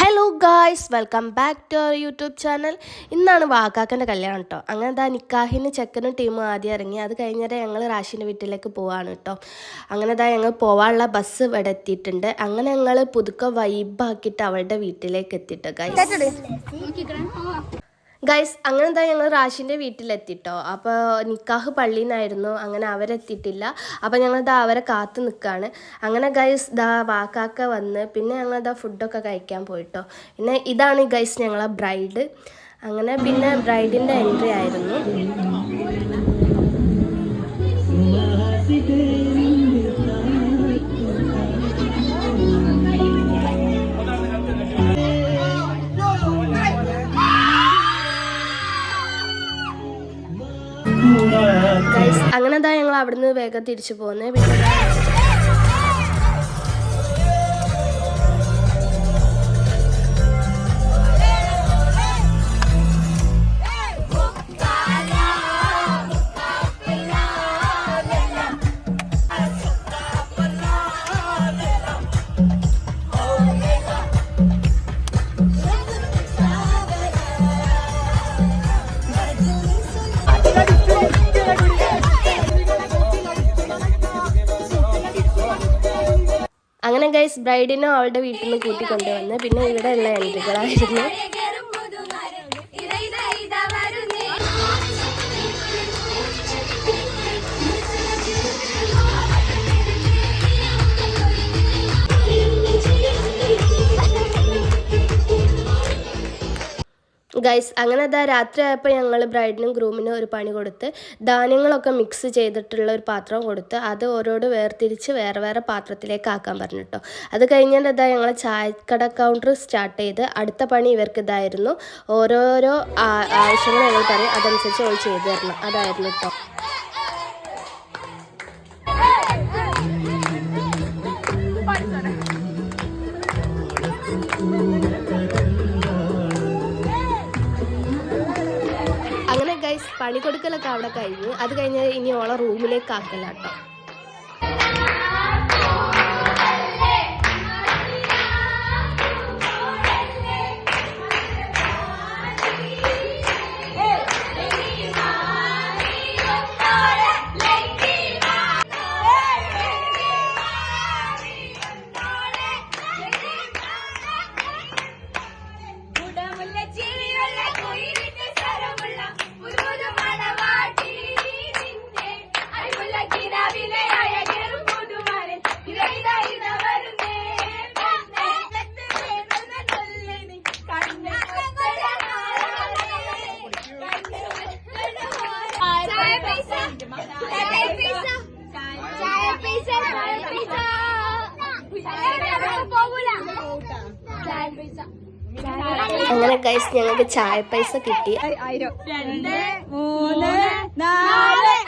Hello guys welcome back to our YouTube channel ഇന്നാണ് വാക്കാക്കന്റെ കല്യാണം കേട്ടോ അങ്ങനെ എന്താ നിക്കാഹിന് ചെക്കനും ടീമും ആദ്യം ഇറങ്ങി. അത് കഴിഞ്ഞാൽ ഞങ്ങൾ റാഷിന്റെ വീട്ടിലേക്ക് പോവാണ് കേട്ടോ അങ്ങനെ ദാ ഞങ്ങൾ പോവാനുള്ള ബസ് ഇവിടെ എത്തിയിട്ടുണ്ട്. അങ്ങനെ ഞങ്ങൾ പുതുക്ക വൈബാക്കിയിട്ട് അവളുടെ വീട്ടിലേക്ക് എത്തിയിട്ട് ഗൈസ് ഗൈസ് അങ്ങനെ എന്താ ഞങ്ങൾ റാഷിന്റെ വീട്ടിലെത്തിട്ടോ? അപ്പോൾ നിക്കാഹ് പള്ളിയിൽ നിന്നായിരുന്നു അങ്ങനെ അവരെത്തിയിട്ടില്ല. അപ്പോൾ ഞങ്ങൾ ദാ അവരെ കാത്ത് നിൽക്കുകയാണ് അങ്ങനെ ഗൈസ് ദാ വാക്കാക്ക വന്ന് പിന്നെ ഞങ്ങൾ ദാ ഫുഡൊക്കെ കഴിക്കാൻ പോയിട്ടോ. പിന്നെ ഇതാണ് ഗൈസ് ഞങ്ങളെ ബ്രൈഡ് അങ്ങനെ പിന്നെ ബ്രൈഡിന്റെ എൻട്രി ആയിരുന്നു. അങ്ങനെ ഞങ്ങൾ അവിടുന്ന് വേഗം തിരിച്ചു പോകുന്നത് പിന്നെ അങ്ങനെ ഗൈസ് ബ്രൈഡിനും അവളുടെ വീട്ടിൽ നിന്ന് കൂട്ടിക്കൊണ്ടുവന്ന്. പിന്നെ ഇവിടെ ഉള്ള എൻട്രികളായിരുന്നു ഗൈസ് അങ്ങനെ അതാ രാത്രി ആയപ്പോൾ ഞങ്ങൾ ബ്രൈഡിനും ഗ്രൂമിനും ഒരു പണി കൊടുത്ത് ധാന്യങ്ങളൊക്കെ മിക്സ് ചെയ്തിട്ടുള്ള ഒരു പാത്രം കൊടുത്ത് അത് ഓരോട് വേർതിരിച്ച് വേറെ വേറെ പാത്രത്തിലേക്ക് ആക്കാൻ പറഞ്ഞു അത് കഴിഞ്ഞിട്ട് ഇതാ ഞങ്ങൾ ചായക്കട കൗണ്ടർ സ്റ്റാർട്ട് ചെയ്ത് അടുത്ത പണി ഇവർക്ക് ഇതായിരുന്നു ഓരോരോ ആവശ്യങ്ങൾ ഞങ്ങൾ പറയും അതനുസരിച്ച് അവൾ ചെയ്തു തരണം അതായിരുന്നു കേട്ടോ അങ്ങനെ പണി കൊടുക്കലൊക്കെ അവിടെ കഴിഞ്ഞു അത് കഴിഞ്ഞ് ഇനി ഓളെ റൂമിലേക്ക് ആക്കല അങ്ങനെ ഗൈസ് ഞങ്ങൾക്ക് ചായ പൈസ കിട്ടി. രണ്ട് മൂന്ന് നാല്.